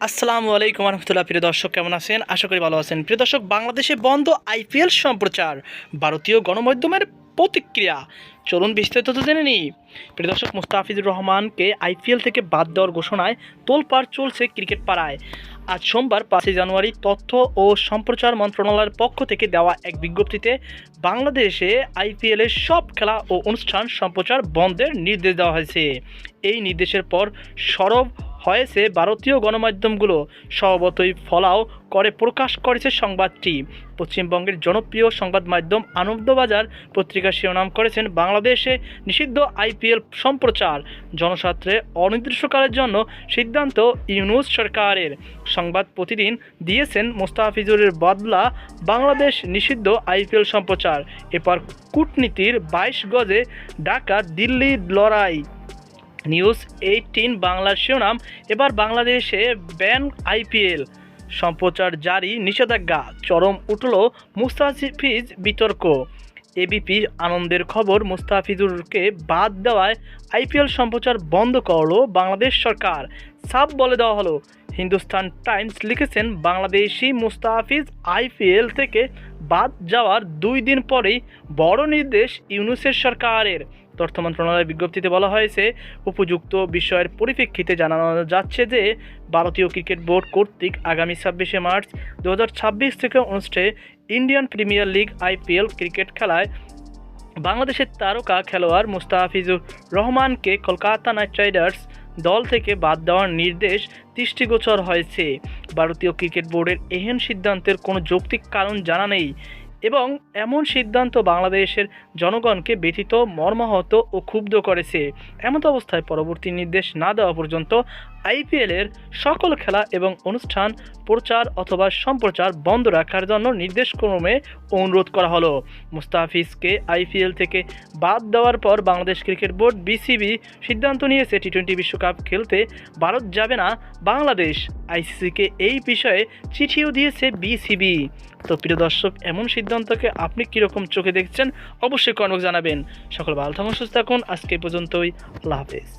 আসসালামু আলাইকুম রহমতুল্লাহ, প্রিয় দর্শক, কেমন আছেন? আশা করি ভালো আছেন। প্রিয় দর্শক, বাংলাদেশে বন্ধ আইপিএল সম্প্রচার, ভারতীয় গণমাধ্যমের প্রতিক্রিয়া। চলুন বিস্তারিত তো জেনে নিই। প্রিয় দর্শক, মুস্তাফিজুর রহমানকে আইপিএল থেকে বাদ দেওয়ার ঘোষণায় তোলপাড় চলছে ক্রিকেট পাড়ায়। আজ সোমবার, পাঁচই জানুয়ারি, তথ্য ও সম্প্রচার মন্ত্রণালয়ের পক্ষ থেকে দেওয়া এক বিজ্ঞপ্তিতে বাংলাদেশে আইপিএলের সব খেলা ও অনুষ্ঠান সম্প্রচার বন্ধের নির্দেশ দেওয়া হয়েছে। এই নির্দেশের পর সরব হয়েছে ভারতীয় গণমাধ্যমগুলো। স্বভাবতই ফলাও করে প্রকাশ করেছে সংবাদটি। পশ্চিমবঙ্গের জনপ্রিয় সংবাদ মাধ্যম আনন্দবাজার পত্রিকা শিরোনাম করেছেন বাংলাদেশে নিষিদ্ধ আইপিএল সম্প্রচার। জনস্বার্থে অনির্দিষ্টকালের জন্য সিদ্ধান্ত ইউনুস সরকারের। সংবাদ প্রতিদিন দিয়েছেন মোস্তাফিজুরের বদলা বাংলাদেশ নিষিদ্ধ আইপিএল সম্প্রচার। এরপর কূটনীতির বাইশ গজে ঢাকা দিল্লি লড়াই। নিউজ এইটিন বাংলার শিরোনাম, এবার বাংলাদেশে ব্যান আইপিএল। সম্প্রচার জারি, নিষেধাজ্ঞা, চরম উঠল মুস্তাফিজ বিতর্ক। এবিপি আনন্দের খবর, মুস্তাফিজুরকে বাদ দেওয়ায় আইপিএল সম্প্রচার বন্ধ করল বাংলাদেশ সরকার। সাব বলে দেওয়া হলো, হিন্দুস্তান টাইমস লিখেছেন, বাংলাদেশি মুস্তাফিজ আইপিএল থেকে বাদ যাওয়ার দুই দিন পরেই বড় নির্দেশ ইউনুসের সরকারের। তথ্য মন্ত্রণালয়ের বিজ্ঞপ্তিতে বলা হয়েছে, উপযুক্ত বিষয়ের পরিপ্রেক্ষিতে জানানো যাচ্ছে যে ভারতীয় ক্রিকেট বোর্ড কর্তৃক আগামী ছাব্বিশে মার্চ দু হাজার ছাব্বিশ থেকে অনুষ্ঠে Indian premier league IPL cricket খেলায় বাংলাদেশের তারকা খেলোয়াড় মুস্তাফিজুর রহমানকে কলকাতা নাইট রাইডার্স দল থেকে বাদ দেওয়ার নির্দেশ দৃষ্টিগোচর হয়েছে। ভারতীয় ক্রিকেট বোর্ডের এহেন সিদ্ধান্তের কোনো যৌক্তিক কারণ জানা নেই এবং এমন সিদ্ধান্ত বাংলাদেশের জনগণকে ব্যথিত, মর্মাহত ও ক্ষুব্ধ করেছে। এমত অবস্থায় পরবর্তী নির্দেশ না দেওয়া পর্যন্ত আইপিএলের সকল খেলা এবং অনুষ্ঠান, প্রচার অথবা সম্প্রচার বন্ধ রাখার জন্য নির্দেশক্রমে অনুরোধ করা হলো। মুস্তাফিজকে আইপিএল থেকে বাদ দেওয়ার পর বাংলাদেশ ক্রিকেট বোর্ড বিসিবি সিদ্ধান্ত নিয়েছে টি টোয়েন্টি বিশ্বকাপ খেলতে ভারত যাবে না, বাংলাদেশ আইসিসিকে এই বিষয়ে চিঠিও দিয়েছে বিসিবি। তো প্রিয় দর্শক, এমন সিদ্ধান্তকে আপনি কীরকম চোখে দেখছেন অবশ্যই কর্মক জানাবেন। সকল ভালো থাকুন, সুস্থ থাকুন, আজকে পর্যন্তই, আল্লাহ হাফেজ।